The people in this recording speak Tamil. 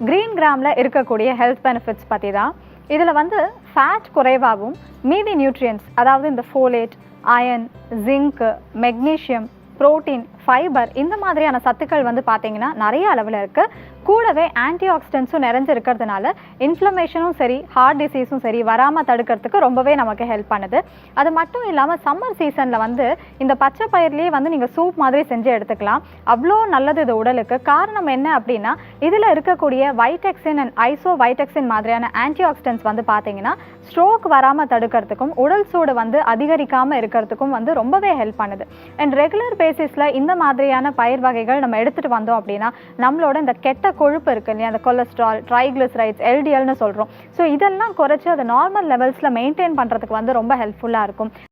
கிரீன் கிராமில் இருக்கக்கூடிய ஹெல்த் பெனிஃபிட்ஸ் பற்றி தான் இதில் வந்து ஃபேட் குறைவாகவும் மீதி நியூட்ரியன்ஸ் அதாவது இந்த folate iron zinc magnesium protein fibre இந்த மாதிரியான சத்துக்கள் வந்து பார்த்தீங்கன்னா நிறைய அளவில் இருக்குது கூடவே ஆன்டி ஆக்சிடென்ட்ஸும் நிறைஞ்சு இருக்கிறதுனால இன்ஃப்ளமேஷனும் சரி ஹார்ட் டிசீஸும் சரி வராமல் தடுக்கிறதுக்கு ரொம்பவே நமக்கு ஹெல்ப் பண்ணுது. அது மட்டும் இல்லாமல் சம்மர் சீசனில் வந்து இந்த பச்சை பயிர்லேயே வந்து நீங்கள் சூப் மாதிரி செஞ்சு எடுத்துக்கலாம். அவ்வளோ நல்லது இது உடலுக்கு. காரணம் என்ன அப்படின்னா இதில் இருக்கக்கூடிய வைடெக்சின் அண்ட் ஐசோ வைடெக்சின் மாதிரியான ஆன்டி ஆக்சிடென்ட்ஸ் வந்து பார்த்தீங்கன்னா ஸ்ட்ரோக் வராமல் தடுக்கிறதுக்கும் உடல் சூடு வந்து அதிகரிக்காமல் இருக்கிறதுக்கும் வந்து ரொம்பவே ஹெல்ப் பண்ணுது. அண்ட் ரெகுலர் பேசிஸில் இந்த மாதிரியான பயிர் வகைகள் நம்ம எடுத்துகிட்டு வந்தோம் அப்படின்னா நம்மளோட இந்த கெட்ட கொழுப்பு இருக்கு இல்லையா? அந்த கொலஸ்ட்ரால் ட்ரைக்ளிசரைட்ஸ் எல்டிஎல்னு சொல்கிறோம் ஸோ இதெல்லாம் குறைச்சி அதை நார்மல் லெவல்ஸில் மெயின்டைன் பண்ணுறதுக்கு வந்து ரொம்ப ஹெல்ப்ஃபுல்லாக இருக்கும்.